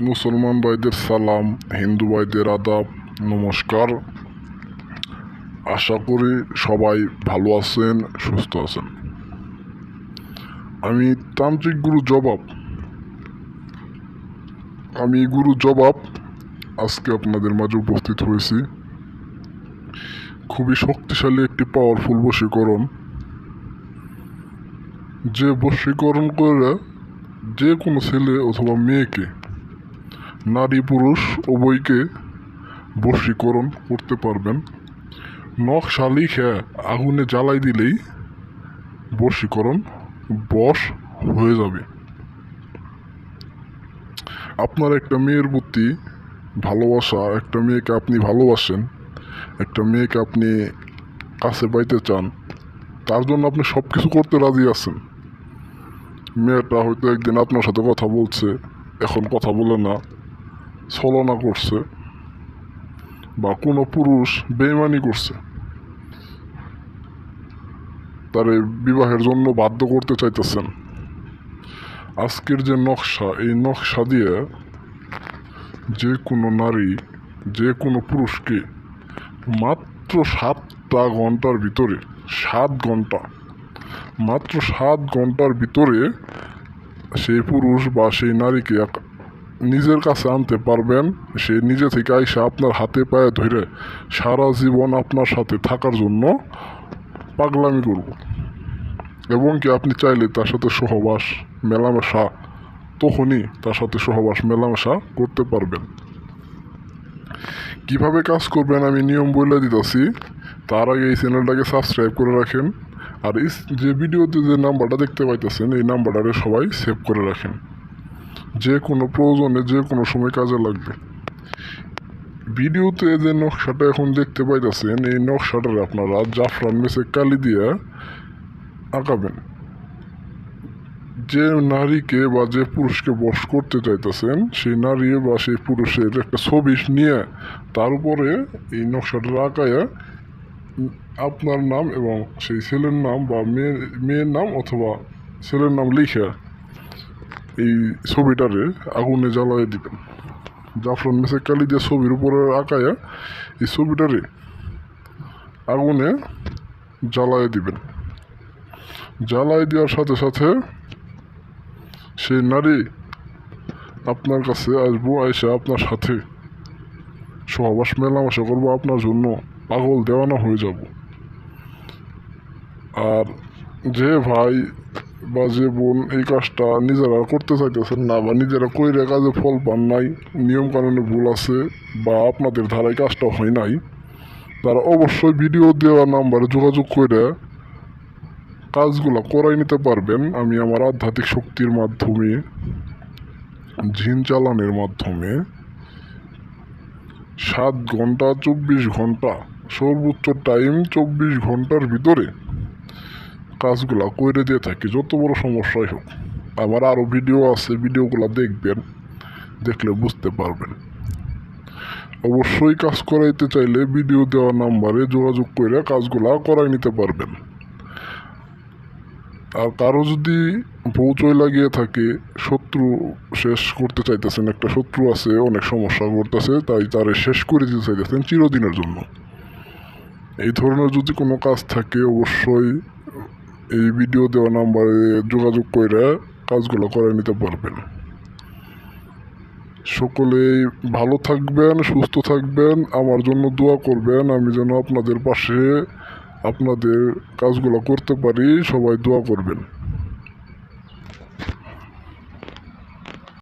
মুসলমান ভাইদের সালাম, হিন্দু ভাইদের আদাব, নমস্কার। আশা করি সবাই ভালো আছেন, সুস্থ আছেন। আমি তান্ত্রিক গুরু জবাব। আমি গুরু জবাব আজকে আপনাদের মাঝে উপস্থিত হয়েছি। খুবই শক্তিশালী একটি পাওয়ারফুল বশীকরণ। যে বশীকরণ করে যে কোনো ছেলে অথবা মেয়েকে নারী পুরুষ উভয়কে বশীকরণ করতে পারবেন। নখ নকশা লিখে আগুনে জ্বালাই দিলেই বশীকরণ বশ হয়ে যাবে। আপনার একটা মেয়ের প্রতি ভালোবাসা, একটা মেয়েকে আপনি ভালোবাসেন, একটা মেয়েকে আপনি কাছে পাইতে চান, তার জন্য আপনি সব কিছু করতে রাজি আছেন। মেয়েটা হয়তো একদিন আপনার সাথে কথা বলছে, এখন কথা বলে না। ছলনা করছে বা কোনো পুরুষ বেইমানি করছে, তারে বিবাহের জন্য বাধ্য করতে চাইতেছেন। আজকের যে নকশা, এই নকশা দিয়ে যে কোনো নারী, যে কোনো পুরুষকে মাত্র সাতটা ঘণ্টার ভিতরে, সাত ঘণ্টা, মাত্র সাত ঘণ্টার ভিতরে সেই পুরুষ বা সেই নারীকে নিজের কাছে আনতে পারবেন, সে নিজে থেকে আইসা আপনার হাতে পায়ে ধরে সারা জীবন আপনার সাথে থাকার জন্য পাগলামি করব। এবং কি আপনি চাইলে তার সাথে সহবাস মেলামেশা তখনই তার সাথে সহবাস মেলামেশা করতে পারবেন। কীভাবে কাজ করবেন আমি নিয়ম বলে দিতেছি, তার আগে এই চ্যানেলটাকে সাবস্ক্রাইব করে রাখেন, আর যে ভিডিওতে যে নাম্বারটা দেখতে পাইতেছেন, এই নাম্বারটারে সবাই সেভ করে রাখেন। যে কোনো প্রয়োজনে যে কোনো সময় কাজে লাগবে। ভিডিওতে যে নকশাটা এখন দেখতে পাইতেছেন, এই নকশাটারে আপনারা জাফরান মেসে কালি দিয়ে আঁকাবেন। যে নারীকে বা যে পুরুষকে বশ করতে চাইতেছেন, সেই নারী বা সেই পুরুষের একটা ছবি নিয়ে তার উপরে এই নকশাটা আঁকায়া আপনার নাম এবং সেই ছেলের নাম বা মেয়ের মেয়ের নাম অথবা ছেলের নাম লিখে এই ছবিটারে আগুনে জ্বালায় দিবেন। জাফরান মেসে কালি দিয়ে ছবির উপরে আঁকায়া এই ছবিটারে আগুনে জ্বালায় দিবেন। জ্বালায় দেওয়ার সাথে সাথে সেই নারী আপনার কাছে আসব আইসা আপনার সাথে সহবাস মেলামেশা করব, আপনার জন্য পাগল দেওয়ানা হয়ে যাব। আর যে ভাই বা যে বোন এই কাজটা নিজেরা করতে চাইতেছেন না বা নিজেরা কইরে কাজে ফল পান নাই নিয়ম কানুনে ভুল আছে বা আপনাদের ধারায় কাজটা হয় নাই, তারা অবশ্যই ভিডিও দেওয়া নাম্বারে যোগাযোগ করে কাজগুলো করাই নিতে পারবেন। আমি আমার আধ্যাত্মিক শক্তির মাধ্যমে ঝিন চালানের মাধ্যমে সাত ঘণ্টা, চব্বিশ ঘণ্টা, সর্বোচ্চ টাইম চব্বিশ ঘণ্টার ভিতরে কাজগুলো করে দিয়ে থাকি, যত বড় সমস্যাই হোক। আমার আরও ভিডিও আছে ভিডিওগুলো দেখবেন, দেখলে বুঝতে পারবেন। অবশ্যই কাজ করাইতে চাইলে ভিডিও দেওয়া নাম্বারে যোগাযোগ করে কাজগুলো করাই নিতে পারবেন। আর কারও যদি পৌঁছয় লাগিয়ে থাকে, শত্রু শেষ করতে চাইতেছেন, একটা শত্রু আছে, অনেক সমস্যা করতেছে, তাই তারে শেষ করে দিতে চাইতেছেন চিরদিনের জন্য। এই ধরনের যদি কোনো কাজ থাকে, অবশ্যই এই ভিডিও দেওয়া নাম্বারে যোগাযোগ করে কাজগুলো করে নিতে পারবেন। সকলেই ভালো থাকবেন, সুস্থ থাকবেন, আমার জন্য দোয়া করবেন, আমি যেন আপনাদের পাশে আপনাদের কাজগুলো করতে পারি, সবাই দোয়া করবেন।